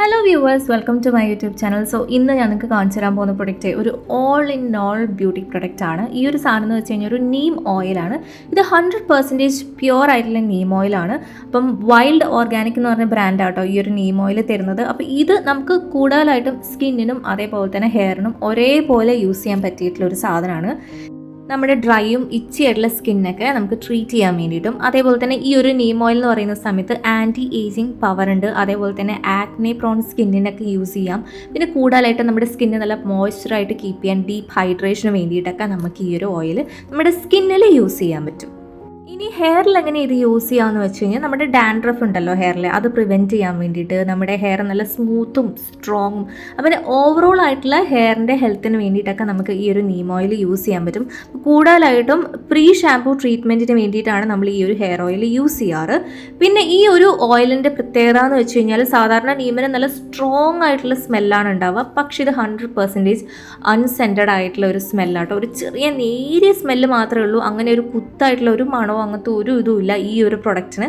Hello viewers welcome to my YouTube channel so ഇന്ന് ഞാൻ നിങ്ങൾക്ക് കാണിച്ചു തരാൻ പോകുന്ന പ്രൊഡക്റ്റ് ഒരു all in all beauty product ആണ്. ഈ ഒരു സാധനം എന്ന് വെച്ച് കഴിഞ്ഞാൽ ഒരു നീം ഓയിലാണ് ഇത് ഹൺഡ്രഡ് പെർസെന്റേജ് പ്യുവർ ആയിട്ടുള്ള നീം ഓയിലാണ് അപ്പം വൈൽഡ് ഓർഗാനിക് എന്ന് പറഞ്ഞ ബ്രാൻഡ് ആട്ടോ ഈ ഒരു നീം ഓയിൽ തരുന്നത്. അപ്പോൾ ഇത് നമുക്ക് കൂടുതലായിട്ടും സ്കിന്നിനും അതേപോലെ തന്നെ ഹെയറിനും ഒരേപോലെ യൂസ് ചെയ്യാൻ പറ്റിയിട്ടുള്ള ഒരു സാധനമാണ്. നമ്മുടെ ഡ്രൈയും ഇച്ചി ആയിട്ടുള്ള സ്കിന്നൊക്കെ നമുക്ക് ട്രീറ്റ് ചെയ്യാൻ വേണ്ടിയിട്ടും അതേപോലെ തന്നെ ഈ ഒരു നീം ഓയിൽ എന്ന് പറയുന്ന സമയത്ത് ആന്റി ഏജിങ് പവർ ഉണ്ട്. അതേപോലെ തന്നെ ആക്നെ പ്രോൺ സ്കിന്നിനൊക്കെ യൂസ് ചെയ്യാം. പിന്നെ കൂടുതലായിട്ട് നമ്മുടെ സ്കിന്ന് നല്ല മോയ്സ്ചറായിട്ട് കീപ്പ് ചെയ്യാൻ ഡീപ്പ് ഹൈഡ്രേഷന് വേണ്ടിയിട്ടൊക്കെ നമുക്ക് ഈ ഒരു ഓയിൽ നമ്മുടെ സ്കിന്നിൽ യൂസ് ചെയ്യാൻ പറ്റും. ഇനി ഹെയറിൽ എങ്ങനെ ഇത് യൂസ് ചെയ്യാമെന്ന് വെച്ച് കഴിഞ്ഞാൽ നമ്മുടെ ഡാൻഡ്രഫ് ഉണ്ടല്ലോ ഹെയറിൽ അത് പ്രിവെന്റ് ചെയ്യാൻ വേണ്ടിയിട്ട് നമ്മുടെ ഹെയർ നല്ല സ്മൂത്തും സ്ട്രോങ്ങും അപ്പം ഓവറോൾ ആയിട്ടുള്ള ഹെയറിന്റെ ഹെൽത്തിന് വേണ്ടിയിട്ടൊക്കെ നമുക്ക് ഈ ഒരു നീം ഓയിൽ യൂസ് ചെയ്യാൻ പറ്റും. കൂടുതലായിട്ടും പ്രീ ഷാംപൂ ട്രീറ്റ്മെന്റിന് വേണ്ടിയിട്ടാണ് നമ്മൾ ഈ ഒരു ഹെയർ ഓയിൽ യൂസ് ചെയ്യാറ്. പിന്നെ ഈ ഒരു ഓയിലിന്റെ പ്രത്യേകത എന്ന് വെച്ച് കഴിഞ്ഞാൽ സാധാരണ നീമിന് നല്ല സ്ട്രോങ് ആയിട്ടുള്ള സ്മെല്ലാണ് ഉണ്ടാവുക. പക്ഷേ ഇത് ഹൺഡ്രഡ് പെർസെന്റേജ് അൺസെന്റഡ് ആയിട്ടുള്ള ഒരു സ്മെല്ലാട്ടോ ഒരു ചെറിയ നേരിയ സ്മെല്ല് മാത്രമേ ഉള്ളൂ. അങ്ങനെ ഒരു കുത്തായിട്ടുള്ള ഒരു മണമോ അങ്ങനത്തെ ഒരു ഇതുമില്ല ഈ ഒരു പ്രൊഡക്റ്റിന്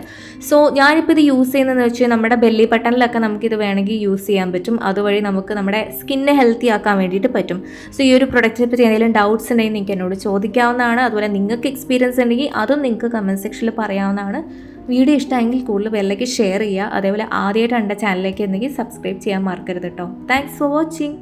സോ ഞാനിപ്പോൾ ഇത് യൂസ് ചെയ്യുന്നതെന്ന് വെച്ചാൽ നമ്മുടെ ബെല്ലി ബട്ടണിലൊക്കെ നമുക്കിത് വേണമെങ്കിൽ യൂസ് ചെയ്യാൻ പറ്റും. അതുവഴി നമുക്ക് നമ്മുടെ സ്കിന്നെ ഹെൽത്തി ആക്കാൻ വേണ്ടിയിട്ട് പറ്റും. സോ ഈ ഒരു പ്രൊഡക്റ്റിനെ പറ്റി എന്തെങ്കിലും ഡൗട്ട്സ് ഉണ്ടെങ്കിൽ നിങ്ങൾക്ക് എന്നോട് ചോദിക്കാവുന്നതാണ്. അതുപോലെ നിങ്ങൾക്ക് എക്സ്പീരിയൻസ് ഉണ്ടെങ്കിൽ അതും നിങ്ങൾക്ക് കമന്റ് സെക്ഷനിൽ പറയാവുന്നതാണ്. വീഡിയോ ഇഷ്ടമെങ്കിൽ കൂടുതൽ വെള്ളയ്ക്ക് ഷെയർ ചെയ്യുക. അതേപോലെ ആദ്യമായിട്ട് എന്റെ ചാനലിലേക്ക് എന്തെങ്കിൽ സബ്സ്ക്രൈബ് ചെയ്യാൻ മറക്കരുത് കേട്ടോ താങ്ക്സ് ഫോർ വാച്ചിങ്